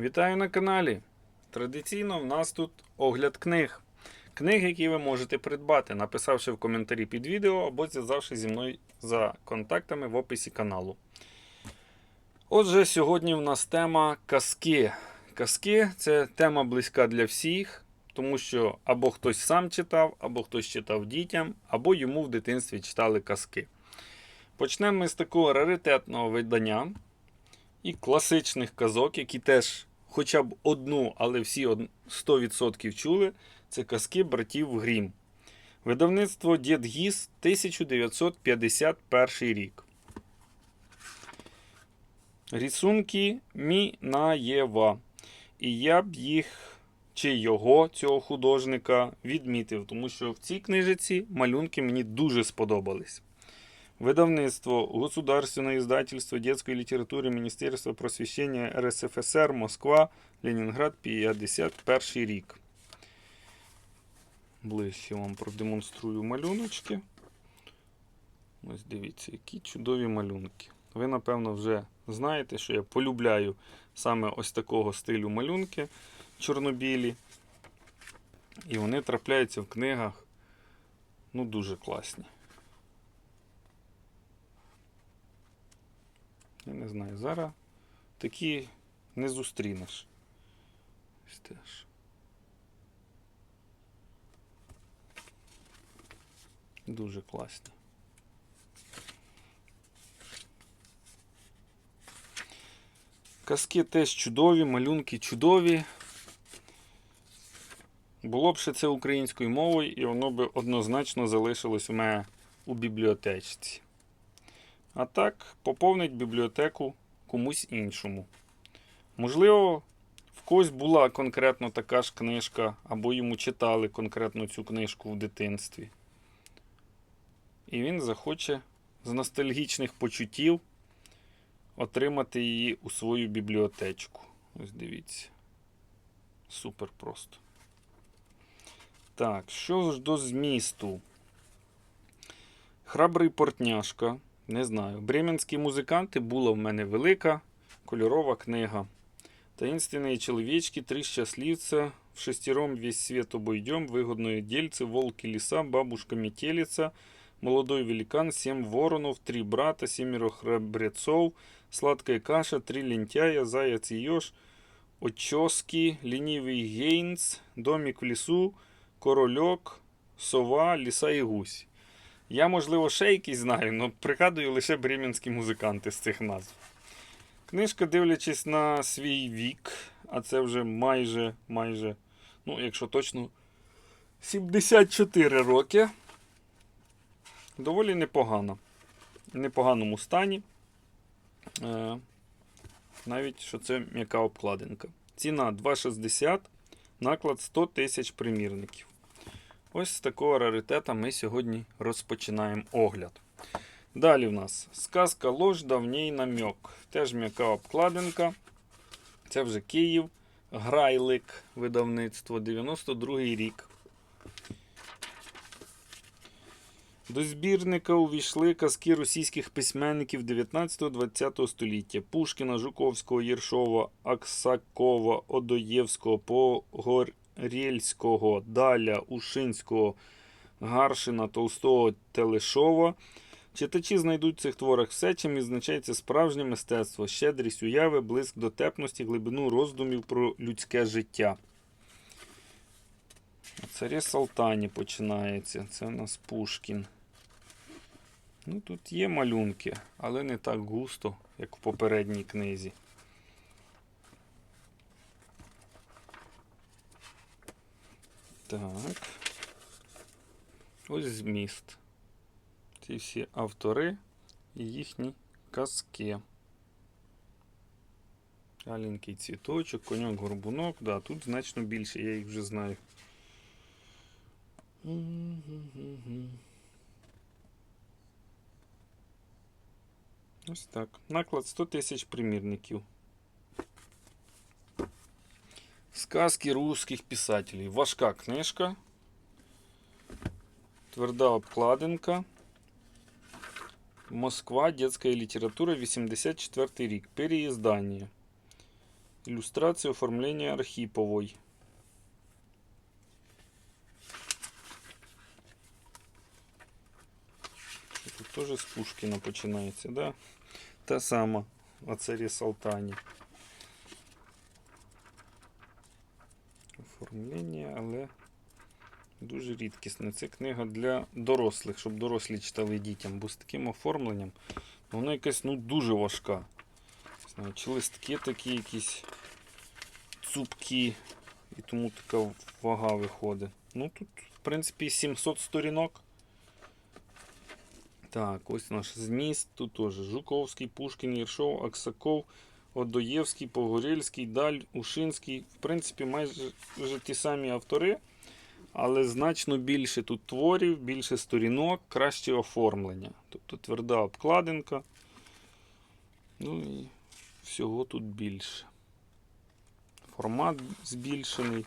Вітаю на каналі. Традиційно в нас тут огляд книг. Книг, які ви можете придбати, написавши в коментарі під відео або зв'язавшись зі мною за контактами в описі каналу. Отже, сьогодні в нас тема казки. Казки це тема близька для всіх, тому що або хтось сам читав, або хтось читав дітям, або йому в дитинстві читали казки. Почнемо ми з такого раритетного видання і класичних казок, які теж хоча б одну, але всі 100% чули. Це казки братів Грім. Видавництво Дід Гіс 1951 рік. Рисунки Мінаєва. І я б їх чи його, цього художника, відмітив, тому що в цій книжиці малюнки мені дуже сподобались. Видавництво Государственное издательство детской литературы Министерства просвещения РСФСР Москва, Ленінград, 51 рік. Ближче вам продемонструю малюночки. Ось дивіться, які чудові малюнки. Ви, напевно, вже знаєте, що я полюбляю саме ось такого стилю малюнки чорнобілі. І вони трапляються в книгах ну, дуже класні. Я не знаю, зараз такі не зустрінеш. Ось теж. Дуже класні. Казки теж чудові, малюнки чудові. Було б ще це українською мовою, і воно би однозначно залишилось у мене у бібліотечці. А так, поповнить бібліотеку комусь іншому. Можливо, в когось була конкретно така ж книжка, або йому читали конкретно цю книжку в дитинстві. І він захоче з ностальгічних почуттів отримати її у свою бібліотечку. Ось дивіться. Супер просто. Так, що ж до змісту? Храбрий портняшка. Не знаю. Бременські музиканти була в мене велика кольорова книга. Таинственные человечки, три счастливца, в шестером весь свет обойдем, выгодное дельце, волки лиса, бабушка метелица, молодой великан, семь воронов, три брата, семеро храбрецов, сладкая каша, три лентяя, заяц и еж, очески, ленивый Гейнс, домик в лесу, корольок, сова, ліса і гусь. Я, можливо, ще якісь знаю, але пригадую лише бременські музиканти з цих назв. Книжка, дивлячись на свій вік, а це вже майже, майже, ну, якщо точно, 74 роки. Доволі непогано. В непоганому стані. Е, навіть що це м'яка обкладинка. Ціна 2,60, наклад 100 тисяч примірників. Ось з такого раритета ми сьогодні розпочинаємо огляд. Далі в нас сказка ложь, давній намьок. Теж м'яка обкладинка. Це вже Київ. Грайлик видавництво 92 рік. До збірника увійшли казки російських письменників 19-20 століття Пушкіна, Жуковського, Єршова, Аксакова, Одоєвського, Погорєльського, Даля, Ушинського, Гаршина, Толстого, Телешова. Читачі знайдуть в цих творах все, чим відзначається справжнє мистецтво, щедрість уяви, блиск дотепності, глибину роздумів про людське життя. Царі Салтані починається. Це у нас Пушкін. Ну, тут є малюнки, але не так густо, як в попередній книзі. Так. Ось зміст. Ці всі автори і їхні казки. Аленький цвіточок, коньок горбунок. Да, тут значно більше, я їх вже знаю. Ось так. Наклад 100 тисяч примірників. Сказки русских писателей. Важка книжка. Тверда обкладинка. Москва. Детская литература. 84 рік. Переиздание. Ілюстрація оформлення Архіпової. Що Тут теж з Пушкіна починається, да? Та сама о царі Салтані. Оформлення, але дуже рідкісне. Це книга для дорослих, щоб дорослі читали дітям, бо з таким оформленням вона якась ну, дуже важка. Чи листки такі якісь цупкі, і тому така вага виходить. Ну тут, в принципі, 700 сторінок. Так, ось наш зміст. Тут теж Жуковський, Пушкін, Єршов, Аксаков, Одоєвський, Погорельський, Даль, Ушинський. В принципі, майже ті самі автори, але значно більше тут творів, більше сторінок, краще оформлення. Тобто тверда обкладинка. Ну і всього тут більше. Формат збільшений.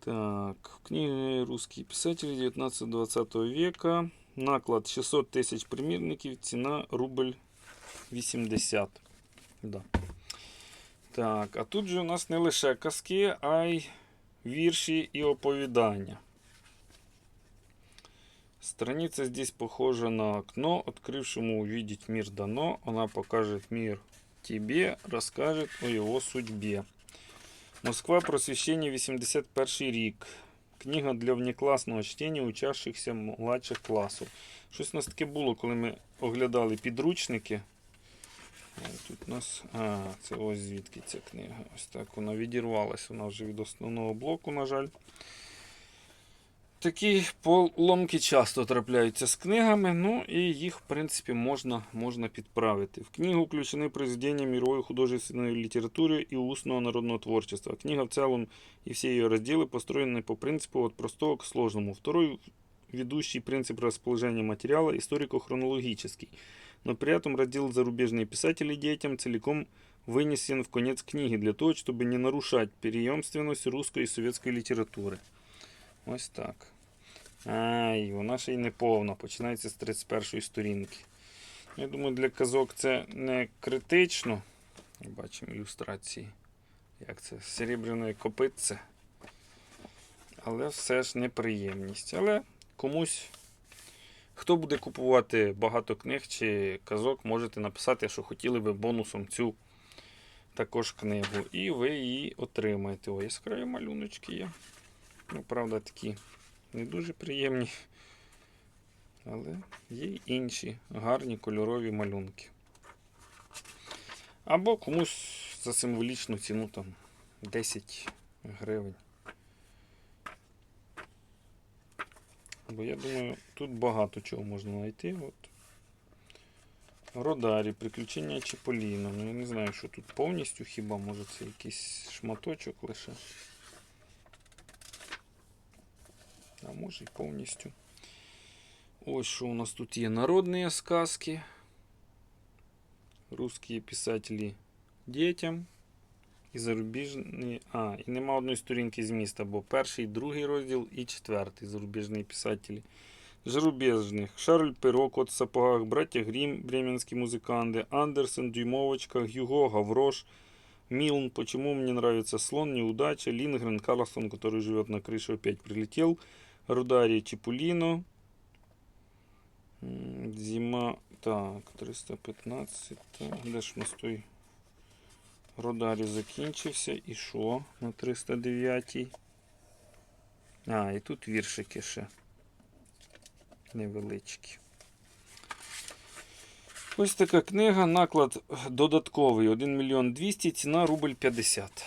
Так, книги русские писатели 19-20 века. Наклад 600 тисяч примірників, ціна рубль 80. Да. Так, а тут же у нас не лише казки, а й вірші і оповідання. Страница здесь похожа на окно, открывшему увидеть мир дано. Она покажет мир тебе, расскажет о его судьбе. Москва, просвещение, 81 рік. Книга для внекласного чтення учащихся младших класів. Щось у нас таке було, коли ми оглядали підручники. Е, Тут у нас. А, це ось звідки ця книга. Ось так вона відірвалась. Вона вже від основного блоку, на жаль. Такі поломки часто трапляються з книгами, ну і їх, в принципі, можна, можна підправити. В книгу включені произведения мировой художественной литературы и устного народного творчества. Книга в целом и все ее разделы построены по принципу от простого к сложному. Второй ведущий принцип расположения материала историко-хронологический, но при этом раздел «Зарубежные писатели детям» целиком вынесен в конец книги для того, чтобы не нарушать переемственность русской и советской литературы. Ось так. Ай, вона ще й не повна, починається з 31 сторінки. Я думаю, для казок це не критично. Бачимо ілюстрації. Як це? Серебряної копитце. Але все ж неприємність. Але комусь, хто буде купувати багато книг чи казок, можете написати, що хотіли би бонусом цю також книгу. І ви її отримаєте. О, яскраві малюночки є. Ну, правда, такі не дуже приємні. Але є й інші гарні кольорові малюнки. Або комусь за символічну ціну там 10 гривень. Бо я думаю, тут багато чого можна знайти. От. Родарі, приключення Чіполіна. Ну, я не знаю, що тут повністю хіба, може це якийсь шматочок лише. А може і повністю. Ось що у нас тут є народні сказки. Русські писателі дітям. І зарубіжні. А, і нема одної сторінки з міста, бо перший, другий розділ і четвертий зарубіжні писателі. Зарубіжних. Шарль Перо, Кот в сапогах, Браття Грім, бременські музиканти, Андерсен, Дюймовочка, Гюго, Гаврош, Милн, Почему мне нравится слон, Неудача, Лингрен, Карлсон, который живет на крыше, опять прилетел, Рударі Чіпуліно. М, Зима. Так, 315. Де ж у нас той Родарі закінчився. І що на 309? А, і тут віршики ще. Невеличкі. Ось така книга. Наклад додатковий 1 мільйон 200, ціна рубль 50.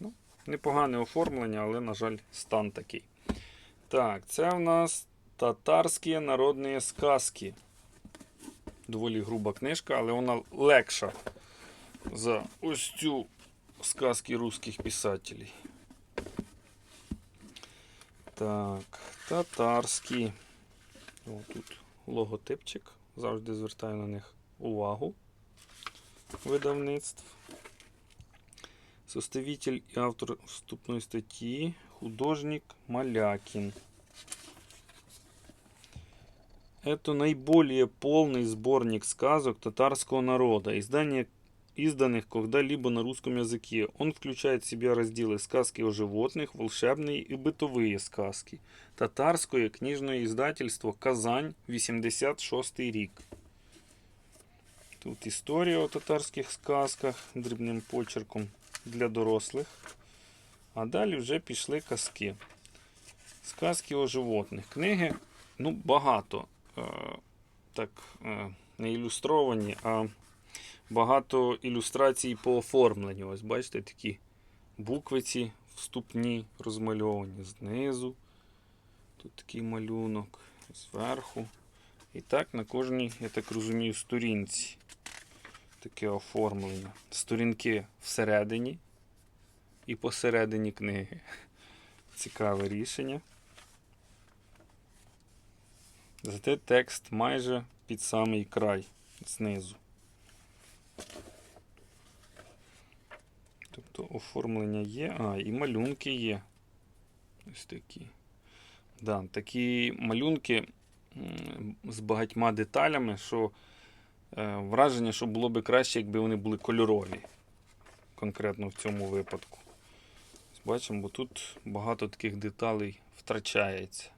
Ну, непогане оформлення, але, на жаль, стан такий. Так, це в нас татарські народні сказки. Доволі груба книжка, але вона легша за ось цю сказки русських писателей. Так, татарські. О, тут логотипчик. Завжди звертаю на них увагу видавництв. Составитель и автор вступной статьи художник Малякин. Это наиболее полный сборник сказок татарского народа. Издание изданных когда-либо на русском языке. Он включает в себя разделы сказки о животных, волшебные и бытовые сказки. Татарське книжне издательство Казань, 86 рік. Тут історія о татарських сказках дрібним почерком для дорослих. А далі вже пішли казки. Сказки о животних. Книги, ну, багато. Е, так, е, не ілюстровані, а багато ілюстрацій по оформленню. Ось бачите, такі буквиці вступні розмальовані знизу. Тут такий малюнок, зверху. І так на кожній, я так розумію, сторінці. Таке оформлення. Сторінки всередині і посередині книги. Цікаве рішення. Зате текст майже під самий край знизу. Тобто оформлення є. А, і малюнки є. Ось такі. Да, такі малюнки з багатьма деталями, що е, враження, що було би краще, якби вони були кольорові. Конкретно в цьому випадку. Бачимо, бо тут багато таких деталей втрачається.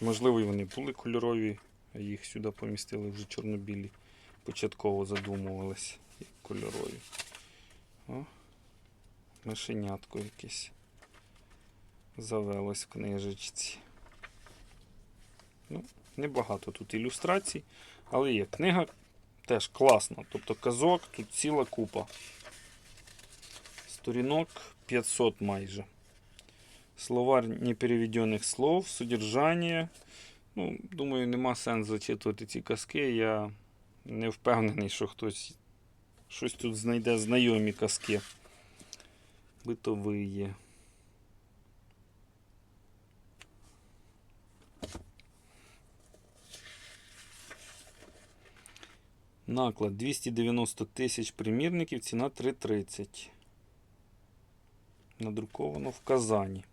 Можливо, і вони були кольорові, а їх сюди помістили вже чорнобілі. Початково задумувалися як кольорові. О, мишенятко якесь завелось в книжечці. Ну, небагато тут ілюстрацій, але є. Книга теж класна. Тобто казок тут ціла купа. Сторінок 500 майже. Словарь непереведених слов, содержання. Ну, думаю, нема сенсу зачитувати ці казки. Я не впевнений, що хтось щось тут знайде знайомі казки. Битові. Наклад 290 тисяч примірників, ціна 3,30. Надруковано в Казані.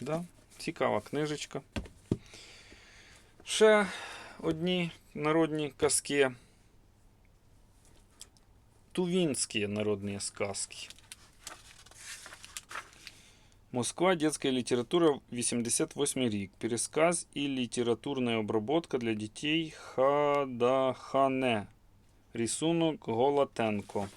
Да, цікава книжечка. Ще одні народні казки. Тувинские народные сказки. Москва. Детская литература. 88 рік. Пересказ и литературная обработка для детей Хадахане. Рисунок Голотенко.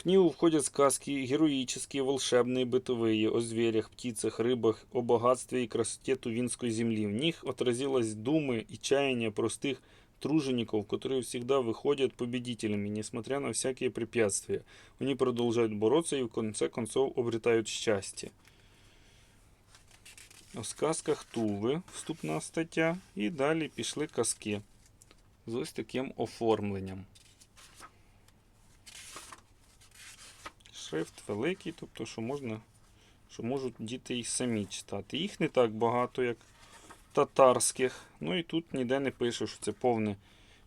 В книгу входят сказки героические, волшебные, бытовые, о зверях, птицах, рыбах, о богатстве и красоте Тувинской земли. В них отразилось думы и чаяния простых тружеников, которые всегда выходят победителями, несмотря на всякие препятствия. Они продолжают бороться и в конце концов обретают счастье. О сказках Туви, вступна стаття, і далі пішли казки з ось таким оформленням. Шрифт великий, тобто, що можна, що можуть діти і самі читати. Їх не так багато, як татарських. Ну і тут ніде не пише, що це повне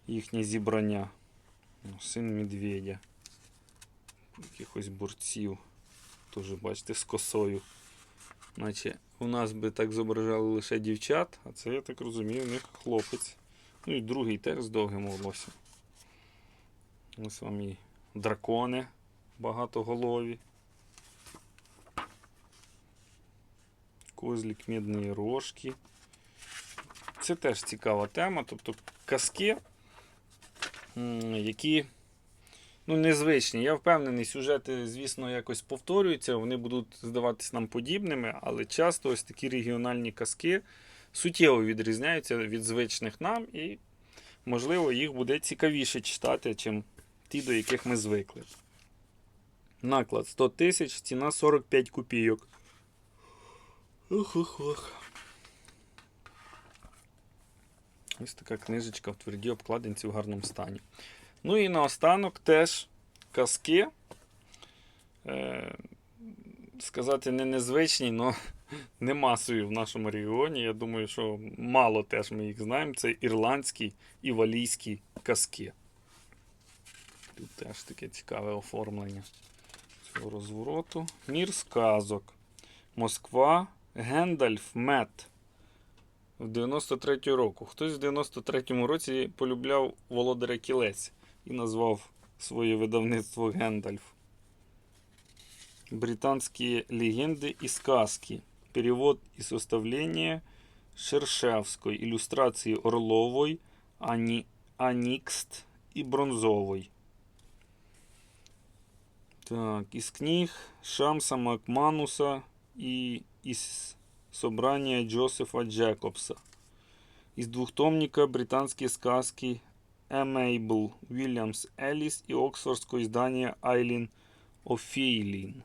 їхнє зібрання. Ну, Син медведя. Якихось борців. Теж, бачите, з косою. Наче у нас би так зображали лише дівчат, а це, я так розумію, у них хлопець. Ну і другий теж з довгим волоссям. Ось вам і дракони багатоголові. Козлік медної рожки. Це теж цікава тема. Тобто казки, які ну, незвичні. Я впевнений, сюжети, звісно, якось повторюються, вони будуть здаватись нам подібними, але часто ось такі регіональні казки суттєво відрізняються від звичних нам, і, можливо, їх буде цікавіше читати, чим ті, до яких ми звикли. Наклад 100 тисяч, ціна 45 копійок. Ох-ох-ох. Ось така книжечка в твердій обкладинці в гарному стані. Ну і наостанок теж казки. Е, сказати не незвичні, але не масові в нашому регіоні. Я думаю, що мало теж ми їх знаємо. Це ірландські і валійські казки. Тут теж таке цікаве оформлення розвороту. Мір сказок. Москва. Гендальф Мет. в 93 року. Хтось в 93-му році полюбляв Володаря Кілець і назвав своє видавництво Гендальф. Британские легенды и сказки. Перевод и составление Шершевской. Иллюстрации Орловой, Ани... Аникст и Бронзовой. Так, из книг Шамса Макмануса и из собрания Джозефа Джекобса. Из двухтомника «Британские сказки» Эмейбл, Уильямс Эллис и оксфордское издание Айлін Офейлін.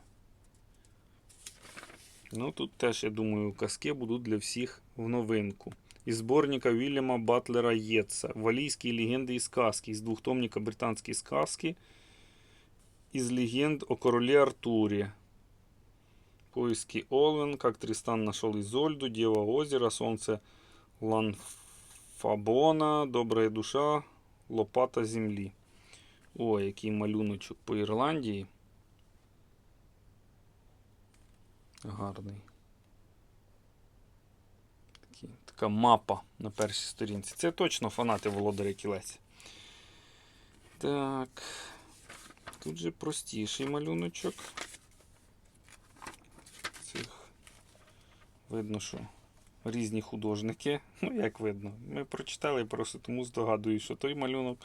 Ну, тут теж, я думаю, казки будуть для всіх в новинку. Із зборника Вільяма Батлера Єтса. Валійські легенди і сказки. Із двохтомника британські сказки. Із легенд о королі Артурі. Поиски Олвен, как Тристан нашел Изольду, Дева озера, Солнце Ланфабона, Добрая душа, Лопата землі. О, який малюночок по Ірландії. Гарний. Такий, така мапа на першій сторінці. Це точно фанати Володаря Кілець. Так. Тут же простіший малюночок. Цих видно, що різні художники. Ну, як видно, ми прочитали просто, тому здогадую, що той малюнок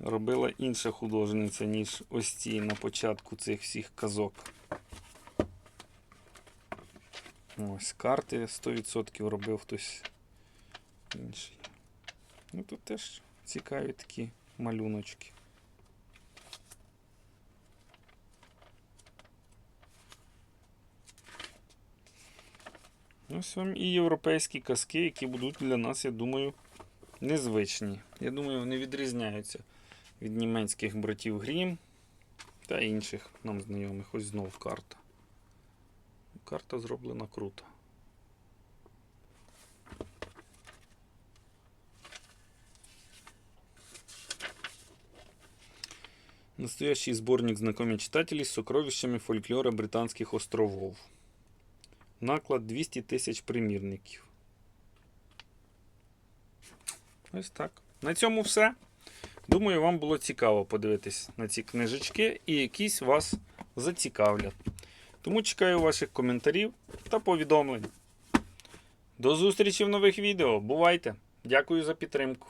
робила інша художниця, ніж ось ці на початку цих всіх казок. Ось карти 100% робив хтось інший. Ну тут теж цікаві такі малюночки. Ось вам і європейські казки, які будуть для нас, я думаю, незвичні. Я думаю, вони відрізняються від німецьких братів Грім та інших нам знайомих. Ось знов карта. Карта зроблена круто. Настоящий сборник знакомить читателей с сокровищами фольклора Британских островов. Наклад 200 тисяч примірників. Ось так. На цьому все. Думаю, вам було цікаво подивитись на ці книжечки і якісь вас зацікавлять. Тому чекаю ваших коментарів та повідомлень. До зустрічі в нових відео. Бувайте! Дякую за підтримку.